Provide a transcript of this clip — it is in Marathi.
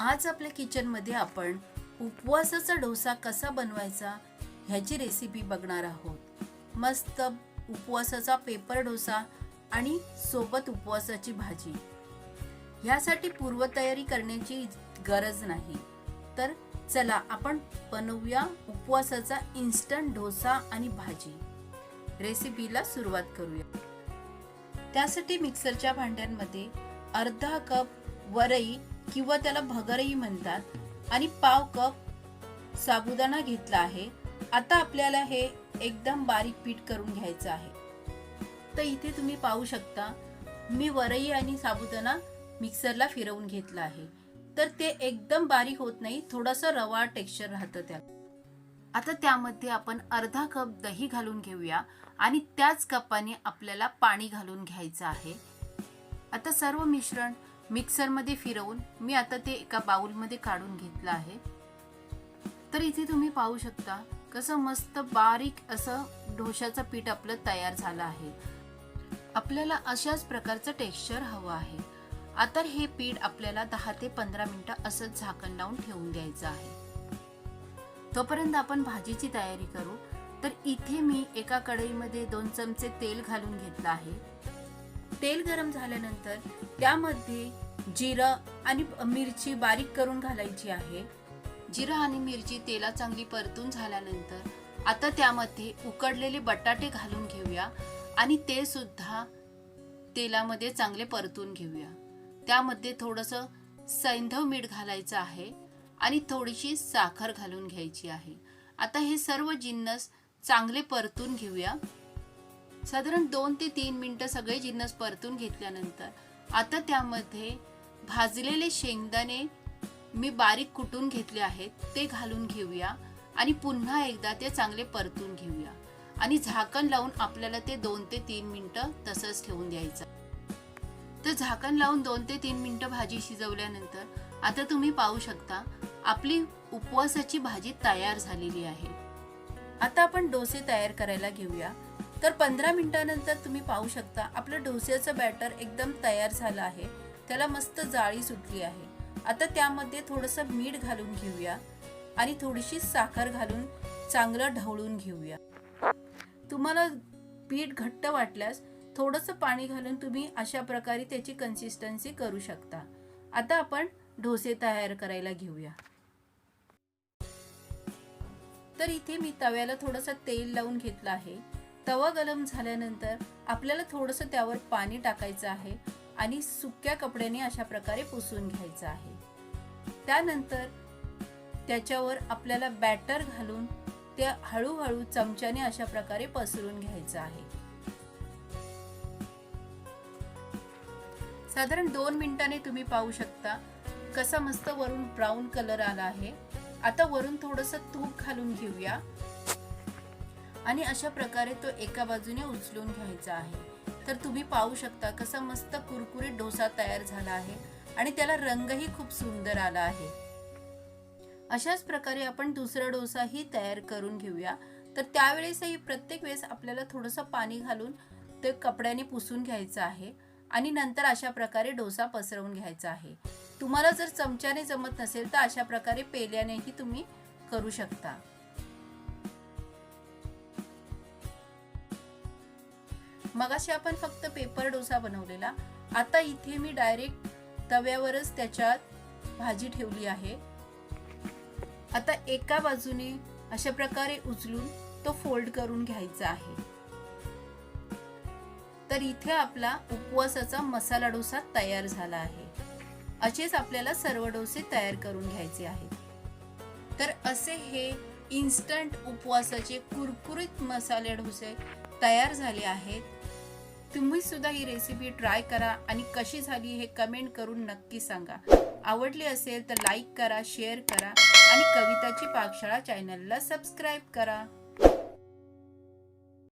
आज आपल्या किचनमध्ये आपण उपवासाचा डोसा कसा बनवायचा ह्याची रेसिपी बघणार आहोत. मस्त उपवासाचा पेपर डोसा आणि सोबत उपवासाची भाजी. ह्यासाठी पूर्वतयारी करण्याची गरज नाही. तर चला आपण बनवूया उपवासाचा इन्स्टंट डोसा आणि भाजी. रेसिपीला सुरुवात करूया. त्यासाठी मिक्सरच्या भांड्यांमध्ये अर्धा कप वरई किंवा त्याला भगरही म्हणतात. आणि पाव कप साबुदाणा घेतला आहे. आता आपल्याला हे एकदम बारीक पीठ करून घ्यायचं आहे. तर इथे तुम्ही पाहू शकता मी वरई आणि साबुदाणा मिक्सरला फिरवून घेतला आहे. तर ते एकदम बारीक होत नाही थोडंसं रवा टेक्स्चर राहतं त्यात. आता त्यामध्ये आपण अर्धा कप दही घालून घेऊया आणि त्याच कपाने आपल्याला पाणी घालून घ्यायचं आहे. आता सर्व मिश्रण मिक्सरमध्ये फिरवून मी आता ते एका बाऊलमध्ये काढून घेतलं आहे. तर इथे तुम्ही पाहू शकता कसं मस्त बारीक असं डोशाचं पीठ आपलं तयार झालं आहे. आपल्याला अशाच प्रकारचं टेक्स्चर हवं आहे. आता हे पीठ आपल्याला दहा ते पंधरा मिनटं असंच झाकण लावून ठेवून द्यायचं आहे. तोपर्यंत आपण भाजीची तयारी करू. तर इथे मी एका कढईमध्ये दोन चमचे तेल घालून घेतलं आहे. तेल गरम झाल्यानंतर त्यामध्ये जिरं आणि मिरची बारीक करून घालायची आहे. जिरं आणि मिरची तेलात चांगली परतून झाल्यानंतर आता त्यामध्ये उकडलेले बटाटे घालून घेऊया आणि ते सुद्धा तेलामध्ये चांगले परतून घेऊया. त्यामध्ये थोडंसं सैंधव मीठ घालायचं आहे आणि थोडीशी साखर घालून घ्यायची आहे. आता हे सर्व जिन्नस चांगले परतून घेऊया. साधारण दोन ते तीन मिनटं सगळे जिन्नस परतून घेतल्यानंतर आता त्यामध्ये भाजलेले शेंगदाणे मी बारीक कुटून घेतले आहेत ते घालून घेऊया आणि पुन्हा एकदा ते चांगले परतून घेऊया. आणि झाकण लावून आपल्याला ते दोन ते तीन मिनटं तसंच ठेवून द्यायचं. तर झाकण लावून दोन ते तीन मिनटं भाजी शिजवल्यानंतर आता तुम्ही पाहू शकता आपली उपवासाची भाजी तयार झालेली आहे. आता आपण डोसे तयार करायला घेऊया. तर पंधरा मिनटानंतर तुम्ही पाहू शकता आपलं डोस्याचं बॅटर एकदम तयार झालं आहे. त्याला मस्त जाळी सुटली आहे. आता त्यामध्ये थोडंसं मीठ घालून घेऊया आणि थोडीशी साखर घालून चांगलं ढवळून घेऊया. तुम्हाला पीठ घट्ट वाटल्यास थोडंसं पाणी घालून तुम्ही अशा प्रकारे त्याची कन्सिस्टन्सी करू शकता. आता आपण डोसे तयार करायला घेऊया. तर इथे मी तव्याला थोडंसं तेल लावून घेतलं आहे. तवा गरम झाल्यानंतर आपल्याला थोडंसं त्यावर पाणी टाकायचं आहे. आणि सुक्या कपड्याने अशा प्रकारे पुसून घ्यायचं आहे. त्यानंतर त्याच्यावर आपल्याला बॅटर घालून ते हळूहळू चमच्याने अशा प्रकारे पसरून घ्यायचं आहे. साधारण दोन मिनिटांनी तुम्ही पाहू शकता कसा मस्त वरून ब्राऊन कलर आला आहे. आता वरून थोडस तूप घालून घेऊया. आणि अशा प्रकारे तो एका बाजूने उचलून घ्यायचा आहे. तर तुम्ही पाहू शकता कसा मस्त कुरकुरीत डोसा तयार झाला आहे आणि त्याला रंगही खूप सुंदर आला आहे. अशाच प्रकारे आपण दुसरा डोसाही तयार करून घेऊया. तर त्यावेळेसही प्रत्येक वेळेस आपल्याला थोडंसं पाणी घालून ते कपड्याने पुसून घ्यायचं आहे आणि नंतर अशा प्रकारे डोसा पसरवून घ्यायचा आहे. तुम्हाला जर चमच्याने जमत नसेल तर अशा प्रकारे पेल्यानेही तुम्ही करू शकता. मगाशी आपण फक्त पेपर डोसा बनवलेला. आता इथे मी डायरेक्ट तव्यावरच त्याच्यात भाजी ठेवली आहे. आता एका बाजूने अशा प्रकारे उचलून तो फोल्ड करून घ्यायचा आहे. तर इथे आपला उपवासाचा मसाला डोसा तयार झाला आहे. असेच आपल्याला सर्व डोसे तयार करून घ्यायचे आहेत. तर असे हे इन्स्टंट उपवासाचे कुरकुरीत मसाले डोसे तयार झाले आहेत. तुम्ही सुद्धा ही रेसिपी ट्राय करा आणि कशी झाली हे कमेंट करून नक्की सांगा. आवडली असेल तर लाईक करा शेअर करा आणि कविताची पाकशाळा चॅनलला सबस्क्राईब करा.